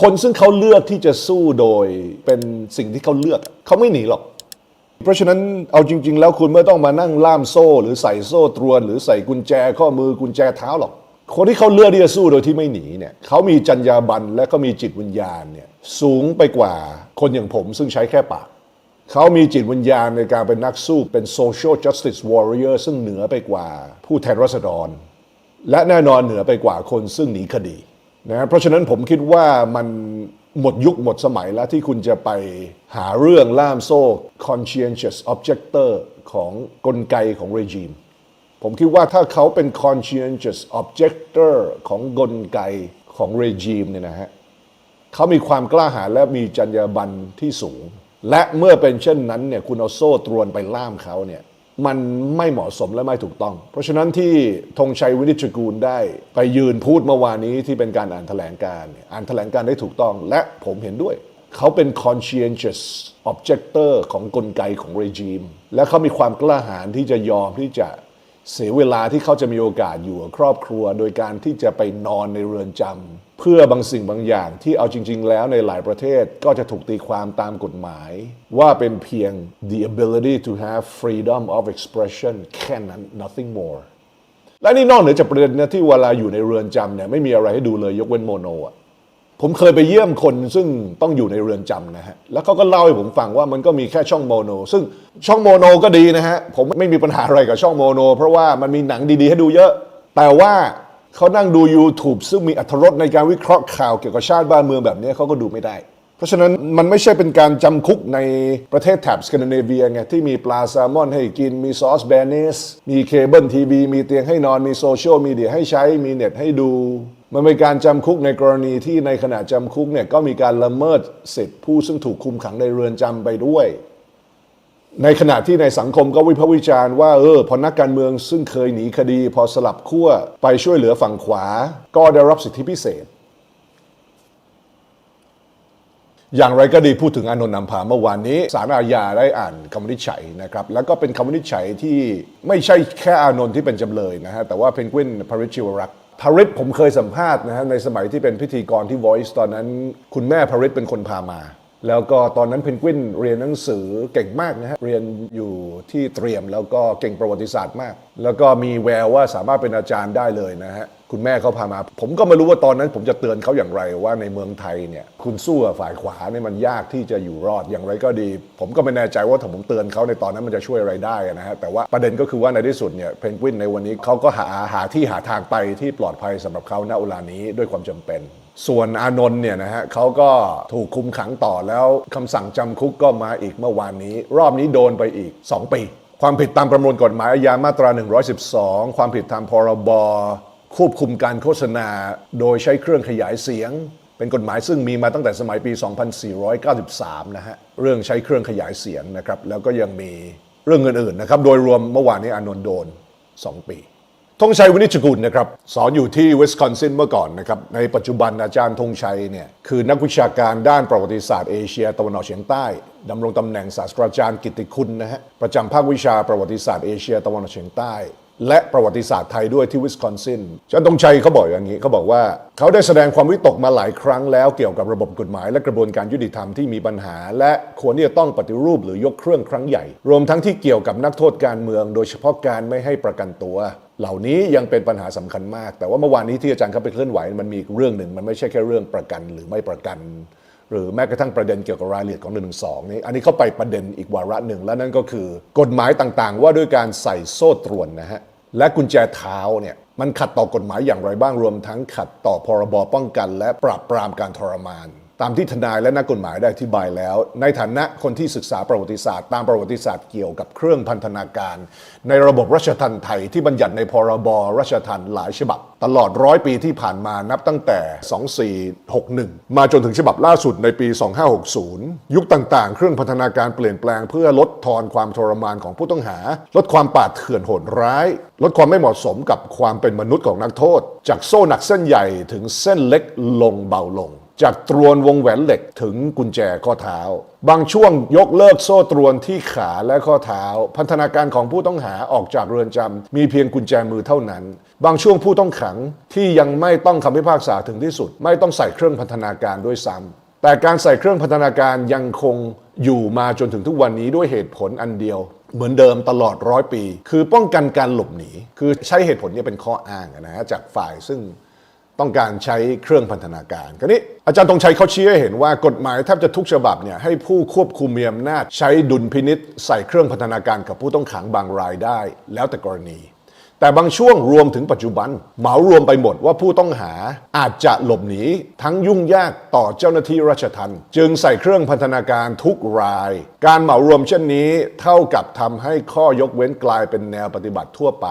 คนซึ่งเขาเลือกที่จะสู้โดยเป็นสิ่งที่เขาเลือก เขาไม่หนีหรอก เพราะฉะนั้นเอาจริง ๆ แล้วคุณไม่ต้องมานั่งล่ามโซ่ หรือใส่โซ่ตรวน หรือใส่กุญแจข้อมือกุญแจเท้าหรอก คนที่เขาเลือกที่จะสู้โดยที่ไม่หนีเนี่ยเขามีจรรยาบรรณและเขามีจิตวิญญาณเนี่ยสูงไปกว่าคนอย่างผมซึ่งใช้แค่ปากเขามีจิตวิญญาณในการเป็นนักสู้เป็น social justice warrior ซึ่งเหนือไปกว่าผู้แทนราษฎร และแน่นอนเหนือไปกว่าคนซึ่งหนีคดี นะเพราะฉะนั้นผมคิดว่ามันหมดยุคหมดสมัยแล้วที่คุณจะไปหาเรื่องล่ามโซ่ conscientious objector ของกลไกของ regime ผมคิดว่าถ้าเขาเป็น conscientious objector ของกลไกของ regime เนี่ยนะฮะเขามีความกล้าหาญและมีจรรยาบรรณที่สูง และเมื่อเป็นเช่นนั้นเนี่ยคุณเอาโซ่ตรวนไปล่ามเขาเนี่ย มันไม่เหมาะสมและไม่ถูกต้อง เพราะฉะนั้นที่ธงชัยวินิจกูลได้ ไปยืนพูดเมื่อวานนี้ที่เป็นการอ่านแถลงการอ่านแถลงการได้ถูกต้อง และผมเห็นด้วย เขาเป็น conscientious objector ของกลไกของ regime และเขามีความกล้าหาญที่จะยอมที่จะเสียเวลาที่เขาจะมีโอกาสอยู่กับครอบครัว โดยการที่จะไปนอนในเรือนจำ เพื่อบางสิ่งบางอย่างที่เอาจริง ๆ แล้วในหลายประเทศก็จะถูกตีความตามกฎหมาย ว่าเป็นเพียง the ability to have freedom of expression แค่นั้น nothing more และนี่นอกเหนือจากประเด็นนะที่เวลาอยู่ในเรือนจำเนี่ยไม่มีอะไรให้ดูเลยยกเว้นโมโนอะผมเคยไปเยี่ยมคนซึ่งต้องอยู่ในเรือนจำนะฮะ แล้วเขาก็เล่าให้ผมฟังว่ามันก็มีแค่ช่องโมโน ซึ่งช่องโมโนก็ดีนะฮะ ผมไม่มีปัญหาอะไรกับช่องโมโน เพราะว่ามันมีหนังดีๆให้ดูเยอะ แต่ว่า เขานั่งดู YouTube ซึ่งมีอัธรสในการวิเคราะห์ข่าวเกี่ยวกับชาติบ้านเมืองแบบนี้เขาก็ดูไม่ได้ เพราะฉะนั้นมันไม่ใช่เป็นการจำคุกในประเทศแถบสแกนดิเนเวียไงที่มีปลาแซลมอนให้กิน มีซอสแบเนส มีเคเบิลทีวี มีเตียงให้นอน มีโซเชียลมีเดียให้ใช้ มีเน็ตให้ดู มันเป็นการจำคุกในกรณีที่ในขณะจำคุกเนี่ยก็มีการละเมิดสิทธิผู้ซึ่งถูกคุมขังในเรือนจำไปด้วย ในขณะที่ในสังคมก็วิพากษ์วิจารณ์ว่าเออพอนักการเมืองซึ่งเคยหนีคดี พอสลับขั้วไปช่วยเหลือฝั่งขวา ก็ได้รับสิทธิพิเศษ อย่างไรก็ดีพูดถึงอานนท์นำพาเมื่อวานนี้สารอาญาได้อ่านคำวินิจฉัยนะครับ แล้วก็เป็นคำวินิจฉัยที่ไม่ใช่แค่อานนท์ที่เป็นจำเลยนะฮะแต่ว่าเพนกวินพาริชิวรักษพาริชผมเคยสัมภาษณ์นะฮะในสมัยที่เป็นพิธีกรที่ Voice ตอนนั้น คุณแม่พาริชเป็นคนพามา แล้วก็ตอนนั้นเพนกวินเรียนหนังสือเก่งมากนะฮะ เรียนอยู่ที่เตรียมแล้วก็เก่งประวัติศาสตร์มาก แล้วก็มีแววว่าสามารถเป็นอาจารย์ได้เลยนะฮะ คุณแม่เขาพามา ผมก็ไม่รู้ว่าตอนนั้น ผมจะเตือนเขาอย่างไรว่าในเมืองไทยเนี่ย คุณสู้กับฝ่ายขวาเนี่ยมันยากที่จะอยู่รอดอย่างไรก็ดี ผมก็ไม่แน่ใจว่าถ้าผมเตือนเขาในตอนนั้นมันจะช่วยอะไรได้นะฮะ แต่ว่าประเด็นก็คือว่าในที่สุดเนี่ยเพนกวินในวันนี้เขาก็หาหาที่หาทางไปที่ปลอดภัยสำหรับเขาณเวลานี้ด้วยความจำเป็น ส่วนอานนท์เนี่ยนะฮะเขาก็ถูกคุมขังต่อแล้วคำสั่งจำคุกก็มาอีกเมื่อวานนี้ รอบนี้โดนไปอีก 2 ปี ความผิดตามประมวลกฎหมายอาญามาตรา 112 ความผิดตามพรบควบคุมการโฆษณา โดยใช้เครื่องขยายเสียง เป็นกฎหมายซึ่งมีมาตั้งแต่สมัยปี 2493 นะฮะเรื่องใช้เครื่องขยายเสียงนะครับแล้วก็ยังมีเรื่องอื่นๆนะครับโดยรวมเมื่อวานนี้อานนท์โดน 2 ปี ธงชัยวินิจกุลนะครับสอนอยู่ที่วิสคอนซินเมื่อก่อนนะครับในปัจจุบันอาจารย์ธงชัยเนี่ยคือนักวิชาการด้านประวัติศาสตร์เอเชียตะวันออกเฉียงใต้ดำรงตำแหน่งศาสตราจารย์กิตติคุณนะฮะประจำภาควิชาประวัติศาสตร์เอเชียตะวันออกเฉียงใต้ และประวัติศาสตร์ไทยด้วยที่วิสคอนซินอาจารย์ธงชัยเขาบอกอย่างนี้เขาบอกว่าเขาได้แสดงความวิตกมาหลายครั้งแล้วเกี่ยวกับระบบกฎหมายและกระบวนการยุติธรรมที่มีปัญหา และควรที่จะต้องปฏิรูปหรือยกเครื่องครั้งใหญ่ รวมทั้งที่เกี่ยวกับนักโทษการเมือง โดยเฉพาะการไม่ให้ประกันตัว เหล่านี้ยังเป็นปัญหาสำคัญมาก แต่ว่าเมื่อวานนี้ที่อาจารย์เขาไปเคลื่อนไหวมันมีเรื่องหนึ่งมันไม่ใช่แค่เรื่องประกันหรือไม่ประกัน หรือแม้กระทั่งประเด็นเกี่ยวกับรายละเอียดของ1นึนี่อันนี้เข้าไปประเด็นอีกวาระหนึ่งแล้วนั่นก็คือ กฎหมายต่างๆ ว่าด้วยการใส่โซ่ตรวนนะฮะและกุญแจเท้าเนี่ยมันขัดต่อกฎหมายอย่างไรบ้างรวมทั้งขัดต่อพรบป้องกัน และปราบปรามการทรมาน ตามที่ทนายและนักกฎหมายได้อธิบายแล้ว ในฐานะคนที่ศึกษาประวัติศาสตร์ ตามประวัติศาสตร์เกี่ยวกับเครื่องพันธนาการ ในระบบราชทัณฑ์ไทยที่บัญญัติในพรบราชทัณฑ์หลายฉบับ ตลอดร้อยปีที่ผ่านมานับตั้งแต่ 2461 มาจนถึงฉบับล่าสุดในปี 2560 ยุคต่างๆ เครื่องพันธนาการเปลี่ยนแปลงเพื่อลดทอนความทรมานของผู้ต้องหา ลดความป่าดเถื่อนโหดร้าย ลดความไม่เหมาะสมกับความเป็นมนุษย์ของนักโทษ จากโซ่หนักเส้นใหญ่ถึงเส้นเล็กลงเบาลง จากตรวนวงแหวนเหล็กถึงกุญแจข้อเท้า บางช่วงยกเลิกโซ่ตรวนที่ขาและข้อเท้า พันธนาการของผู้ต้องหาออกจากเรือนจำมีเพียงกุญแจมือเท่านั้น บางช่วงผู้ต้องขังที่ยังไม่ต้องคำพิพากษาถึงที่สุด ไม่ต้องใส่เครื่องพันธนาการด้วยซ้ำแต่การใส่เครื่องพันธนาการยังคงอยู่มาจนถึงทุกวันนี้ด้วยเหตุผลอันเดียว เหมือนเดิมตลอดร้อยปี คือป้องกันการหลบหนี คือใช้เหตุผลนี้เป็นข้ออ้างนะฮะจากฝ่ายซึ่ง ต้องการใช้เครื่องพันธนาการคราวนี้อาจารย์ตรงชัยเขาชี้ให้เห็นว่ากฎหมายแทบจะทุกฉบับเนี่ยให้ผู้ควบคุมมีอำนาจใช้ดุลพินิษใส่เครื่องพันธนาการกับผู้ต้องขังบางรายได้ แล้วแต่กรณี แต่บางช่วงรวมถึงปัจจุบัน เหมารวมไปหมดว่าผู้ต้องหาอาจจะหลบหนีทั้งยุ่งยากต่อเจ้าหน้าที่ราชทัณฑ์จึงใส่เครื่องพันธนาการทุกราย การเหมารวมเช่นนี้เท่ากับทำให้ข้อยกเว้นกลายเป็นแนวปฏิบัติทั่วไป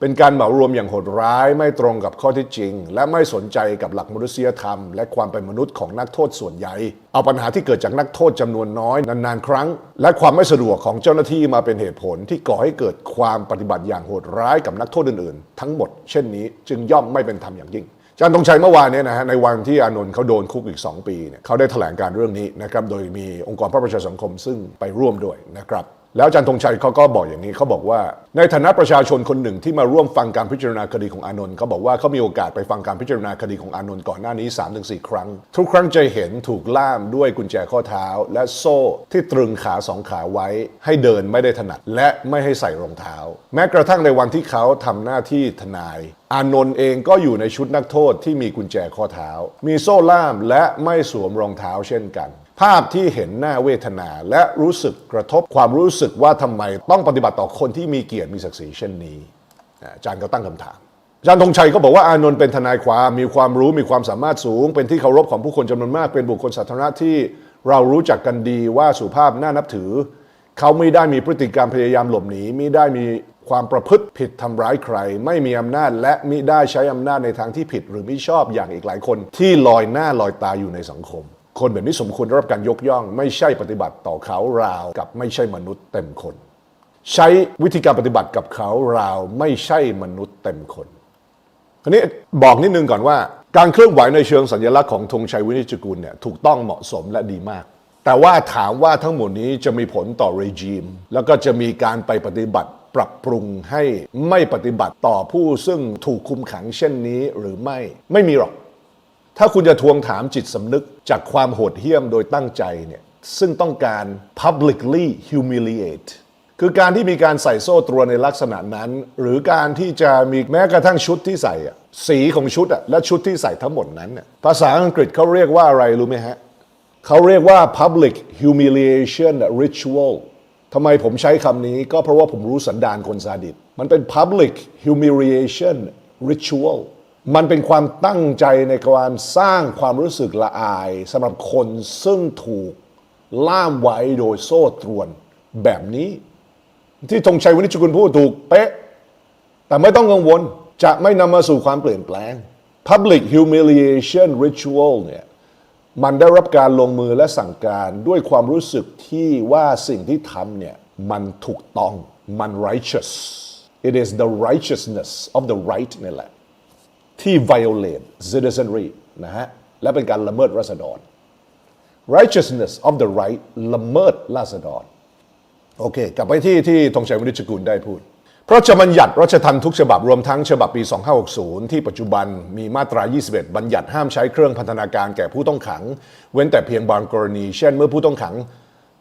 เป็นการเหมารวมอย่างโหดร้ายไม่ตรงกับข้อที่จริง และไม่สนใจกับหลักมนุษยธรรม และความเป็นมนุษย์ของนักโทษส่วนใหญ่ เอาปัญหาที่เกิดจากนักโทษจำนวนน้อยนานๆ ครั้ง และความไม่สะดวกของเจ้าหน้าที่มาเป็นเหตุผลที่ก่อให้เกิดความปฏิบัติอย่างโหดร้ายกับนักโทษอื่นๆ ทั้งหมดเช่นนี้จึงย่อมไม่เป็นธรรมอย่างยิ่งอาจารย์ธงชัยเมื่อวานเนี้นะฮะในวันที่อานนท์เขาโดนคุกอีก 2 ปีเนี่ยเขาได้แถลงการเรื่องนี้นะครับโดยมีองค์กรพระประชาสังคมซึ่งไปร่วมด้วยนะครับ แล้วอาจารย์ธงชัยเขาก็บอกอย่างนี้เขาบอกว่า ในฐานะประชาชนคนหนึ่งที่มาร่วมฟังการพิจารณาคดีของอานนท์เขาบอกว่าเขามีโอกาสไปฟังการพิจารณาคดีของอานนท์ก่อนหน้านี้ 3-4 ครั้ง ทุกครั้งจะเห็นถูกล่ามด้วยกุญแจข้อเท้า และโซ่ที่ตรึงขาสองขาไว้ ให้เดินไม่ได้ถนัด และไม่ให้ใส่รองเท้า แม้กระทั่งในวันที่เขาทำหน้าที่ทนาย อานนท์เองก็อยู่ในชุดนักโทษที่มีกุญแจข้อเท้า มีโซ่ล่ามและไม่สวมรองเท้าเช่นกัน ภาพที่เห็นหน้าเวทนา และรู้สึกกระทบความรู้สึกว่าทำไมต้องปฏิบัติต่อคนที่มีเกียรติมีศักดิ์ศรีเช่นนี้อาอาจารย์ก็ตั้งคำถามอาจารย์ธงชัยก็บอกว่าอานนท์เป็นทนายความมีความรู้มีความสามารถสูง เป็นที่เคารพของผู้คนจำนวนมากเป็นบุคคลสาธารณะที่เรารู้จักกันดีว่าสุภาพน่านับถือ เขาไม่ได้มีพฤติกรรมพยายามหลบหนีไม่ได้มีความประพฤติผิดทำร้ายใคร ไม่มีอำนาจและมิได้ใช้อำนาจในทางที่ผิดหรือไม่ชอบอย่างอีกหลายคนที่ลอยหน้าลอยตาอยู่ในสังคม คนแบบนี้สมควรได้รับการยกย่อง ไม่ใช่ปฏิบัติต่อเขาราวกับไม่ใช่มนุษย์เต็มคน ใช้วิธีการปฏิบัติกับเขาราวไม่ใช่มนุษย์เต็มคนคราวนี้บอกนิดนึงก่อนว่า การเคลื่อนไหวในเชิงสัญลักษณ์ของธงชัยวินิจกุลเนี่ยถูกต้องเหมาะสมและดีมาก แต่ว่าถามว่าทั้งหมดนี้จะมีผลต่อเรจิมแล้วก็จะมีการไปปฏิบัติปรับปรุงให้ไม่ปฏิบัติต่อผู้ซึ่งถูกคุมขังเช่นนี้หรือไม่ไม่มีหรอก ถ้าคุณจะทวงถามจิตสำนึกจากความโหดเหี้ยมโดยตั้งใจเนี่ยซึ่งต้องการ publicly humiliate คือการที่มีการใส่โซ่ตรวนในลักษณะนั้น หรือการที่จะมีแม้กระทั่งชุดที่ใส่อะสีของชุดอะและชุดที่ใส่ทั้งหมดนั้นน่ะภาษาอังกฤษเขาเรียกว่าอะไรรู้ไหมฮะเขาเรียกว่า public humiliation ritual ทำไมผมใช้คำนี้ก็เพราะว่าผมรู้สันดานคนซาดิสมันเป็น public humiliation ritual มันเป็นความตั้งใจในการสร้างความรู้สึกละอายสำหรับคนซึ่งถูกล่ามไว้โดยโซ่ตรวนแบบนี้ ที่ธงชัยวินิจฉัยคุณพูดถูกเป๊ะ แต่ไม่ต้องกังวลจะไม่นำมาสู่ความเปลี่ยนแปลง Public humiliation ritual เนี่ยมันได้รับการลงมือและสั่งการด้วยความรู้สึกที่ว่าสิ่งที่ทำเนี่ยมันถูกต้องมัน righteous it is the righteousness of the right นี่แหละ ที่ violate citizenry นะฮะและเป็นการละเมิดราษฎร righteousness of the right ละเมิดราษฎร โอเค กลับไปที่ที่ธงชัยวินิจกุลได้พูด เพราะจะบัญญัติรัชทันทุกฉบับรวมทั้งฉบับปี 2560 ที่ปัจจุบันมีมาตรา 21 บัญญัติห้ามใช้เครื่องพันธนาการแก่ผู้ต้องขัง เว้นแต่เพียงบางกรณี เช่น เมื่อผู้ต้องขัง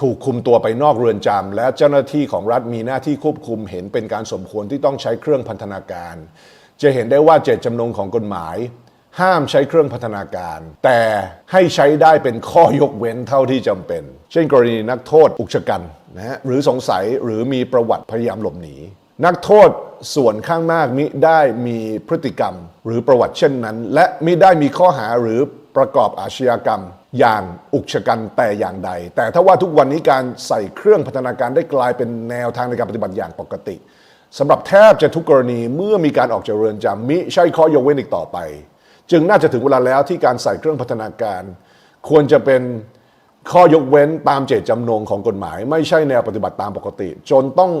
ถูกคุมตัวไปนอกเรือนจำและเจ้าหน้าที่ของรัฐมีหน้าที่ควบคุมเห็นเป็นการสมควรที่ต้องใช้เครื่องพันธนาการ จะเห็นได้ว่าเจตจำนงของกฎหมาย ห้ามใช้เครื่องพันธนาการ แต่ให้ใช้ได้เป็นข้อยกเว้นเท่าที่จำเป็น เช่นกรณีนักโทษอุกชะกันนะฮะหรือสงสัยหรือมีประวัติพยายามหลบหนี นักโทษส่วนข้างมากมิได้มีพฤติกรรม หรือประวัติเช่นนั้น และมิได้มีข้อหาหรือประกอบอาชญากรรม อย่างอุกชะกันแต่อย่างใด แต่ถ้าว่าทุกวันนี้การใส่เครื่องพัฒนาการได้กลายเป็นแนวทางในการปฏิบัติอย่างปกติ สำหรับแทบจะทุกกรณีเมื่อมีการออกจากเรือนจำมิใช่ข้อยกเว้นอีกต่อไป จึงน่าจะถึงเวลาแล้วที่การใส่เครื่องพัฒนาการ ควรจะเป็นข้อยกเว้นตามเจตจำนงของกฎหมาย ไม่ใช่แนวปฏิบัติตามปกติ จนต้อง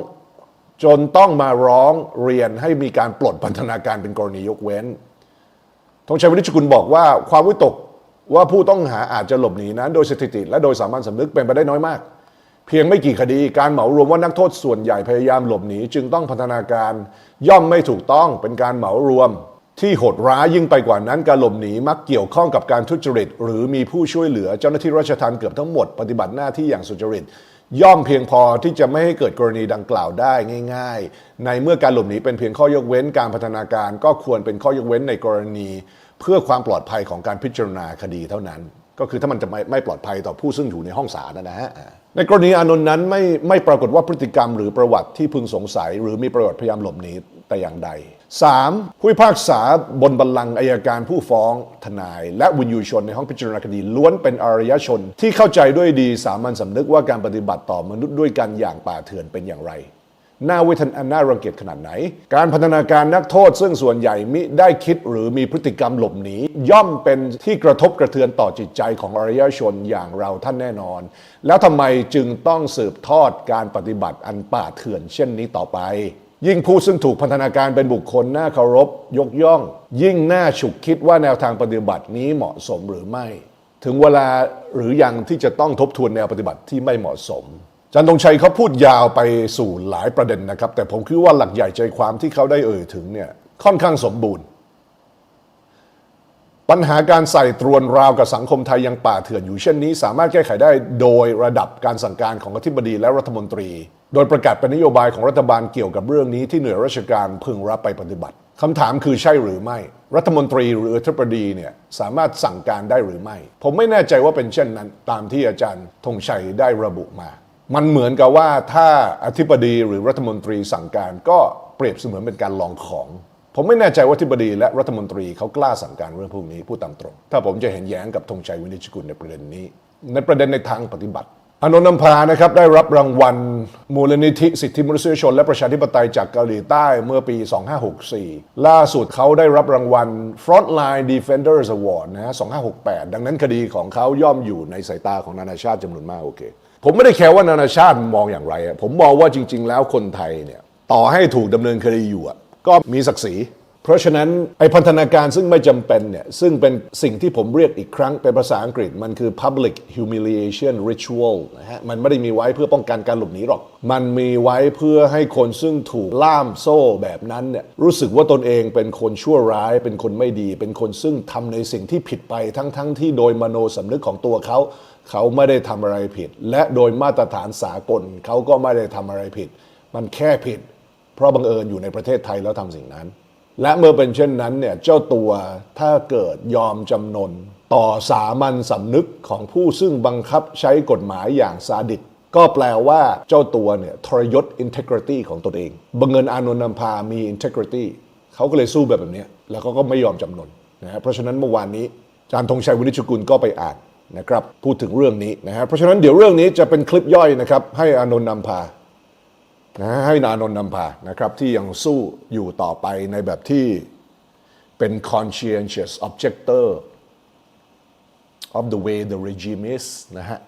จนต้องมาร้องเรียนให้มีการปลดพันธนาการเป็นกรณียกเว้นธงชัยวินิจกุลบอกว่าความวิตกว่าผู้ต้องหาอาจจะหลบหนีนั้น โดยสถิติและโดยสามัญสำนึกเป็นไปได้น้อยมาก เพียงไม่กี่คดีการเหมารวมว่านักโทษส่วนใหญ่พยายามหลบหนี จึงต้องพัฒนาการย่อมไม่ถูกต้องเป็นการเหมารวม ที่โหดร้ายยิ่งไปกว่านั้นการหลบหนีมักเกี่ยวข้องกับการทุจริต หรือมีผู้ช่วยเหลือเจ้าหน้าที่ราชทัณฑ์เกือบทั้งหมดปฏิบัติหน้าที่อย่างสุจริต ย่อมเพียงพอที่จะไม่ให้เกิดกรณีดังกล่าวได้ง่าย ๆ ในเมื่อการหลบหนีเป็นเพียงข้อยกเว้นการพัฒนาการ ก็ควรเป็นข้อยกเว้นในกรณี เพื่อความปลอดภัยของการพิจารณาคดีเท่านั้น ก็คือถ้ามันจะไม่ไม่ปลอดภัยต่อผู้ซึ่งอยู่ในห้องศาลนะฮะ ในกรณีอานนท์นั้นไม่ไม่ปรากฏว่าพฤติกรรมหรือประวัติที่พึงสงสัย หรือมีประวัติพยายามหลบหนีแต่อย่างใด 3. ผู้พิพากษาบนบัลลังก์อายการผู้ฟ้องทนาย และวินยูชนในห้องพิจารณาคดีล้วนเป็นอารยชน ที่เข้าใจด้วยดีสามัญสำนึกว่าการปฏิบัติต่อมนุษย์ด้วยกันอย่างป่าเถื่อนเป็นอย่างไร น่าเวทนาน่ารังเกียจขนาดไหน การพัฒนาการนักโทษซึ่งส่วนใหญ่มิได้คิดหรือมีพฤติกรรมหลบหนี ย่อมเป็นที่กระทบกระเทือนต่อจิตใจของอารยชนอย่างเราท่านแน่นอน แล้วทำไมจึงต้องสืบทอดการปฏิบัติอันป่าเถื่อนเช่นนี้ต่อไป ยิ่งผู้ซึ่งถูกพัฒนาการเป็นบุคคลน่าเคารพ ยกย่อง ยิ่งน่าฉุกคิดว่าแนวทางปฏิบัตินี้เหมาะสมหรือไม่ ถึงเวลาหรือยังที่จะต้องทบทวนแนวปฏิบัติที่ไม่เหมาะสม จันทงชัยเขาพูดยาวไปสู่หลายประเด็นนะครับ แต่ผมคิดว่าหลักใหญ่ใจความที่เขาได้เอ่ยถึงเนี่ยค่อนข้างสมบูรณ์ ปัญหาการใส่ตรวนราวกับสังคมไทยยังป่าเถื่อนอยู่เช่นนี้ สามารถแก้ไขได้โดยระดับการสั่งการของอธิบดีและรัฐมนตรี โดยประกาศเป็นนโยบายของรัฐบาลเกี่ยวกับเรื่องนี้ที่หน่วยราชการพึงรับไปปฏิบัติคำถามคือใช่หรือไม่ รัฐมนตรีหรืออธิบดีเนี่ยสามารถสั่งการได้หรือไม่ ผมไม่แน่ใจว่าเป็นเช่นนั้น ตามที่อาจารย์ธงชัยได้ระบุมา มันเหมือนกับว่าถ้าอธิบดีหรือรัฐมนตรีสั่งการก็เปรียบเสมือนเป็นการลองของ ผมไม่แน่ใจว่าอธิบดีและรัฐมนตรีเขากล้าสั่งการเรื่องพวกนี้พูดตามตรง ถ้าผมจะเห็นแย้งกับธงชัยวินิจฉัยกุลในประเด็นนี้ ในประเด็นในทางปฏิบัติอนนท์นำพานะครับได้รับรางวัล มูลนิธิสิทธิมนุษยชน และประชาธิปไตยจากเกาหลีใต้เมื่อปี 2564 ล่าสุดเขาได้รับรางวัล Frontline Defenders Award นะฮะ2568 ดังนั้นคดีของเขาย่อมอยู่ในสายตาของนานาชาติจำนวนมากโอเค ผมไม่ได้แคร์ว่านานาชาติมองอย่างไร ผมมองว่าจริง ๆ แล้วคนไทยเนี่ยต่อให้ถูกดำเนินคดีอยู่ก็มีศักดิ์ศรี เพราะฉะนั้นไอพันธนาการซึ่งไม่จำเป็นเนี่ยซึ่งเป็นสิ่งที่ผมเรียกอีกครั้งเป็นภาษาอังกฤษมันคือ public humiliation ritual นะฮะมันไม่ได้มีไว้เพื่อป้องกันการหลบหนีหรอก มันมีไว้เพื่อให้คนซึ่งถูกล่ามโซ่แบบนั้นเนี่ยรู้สึกว่าตนเองเป็นคนชั่วร้าย เป็นคนไม่ดี เป็นคนซึ่งทำในสิ่งที่ผิดไปทั้งๆทที่โดยมโนสำนึกของตัวเขาเขาไม่ได้ทำอะไรผิด และโดยมาตรฐานสากลเขาก็ไม่ได้ทำอะไรผิด มันแค่ผิด เพราะบังเอิญอยู่ในประเทศไทยแล้วทำสิ่งนั้น และเมื่อเป็นเช่นนั้นเนี่ยเจ้าตัวถ้าเกิดยอมจำนน ต่อสามัญสำนึกของผู้ซึ่งบังคับใช้กฎหมายอย่างซาดิสก็แปลว่าเจ้าตัวเนี่ยทรยศ integrity ของตนเองบังเอิญอานนท์นำพามี integrity เขาก็เลยสู้แบบแบบนี้แล้วเขาก็ไม่ยอมจำนนนะฮะเพราะฉะนั้นเมื่อวานนี้อาจารย์ธงชัยวินิจกุลก็ไปอ่านนะครับพูดถึงเรื่องนี้นะฮะเพราะฉะนั้นเดี๋ยวเรื่องนี้จะเป็นคลิปย่อยนะครับให้อานนท์นำพา นะให้นานนท์นำพานะครับที่ยังสู้อยู่ต่อไปในแบบที่เป็น conscientious objector of the way the regime is นะฮะ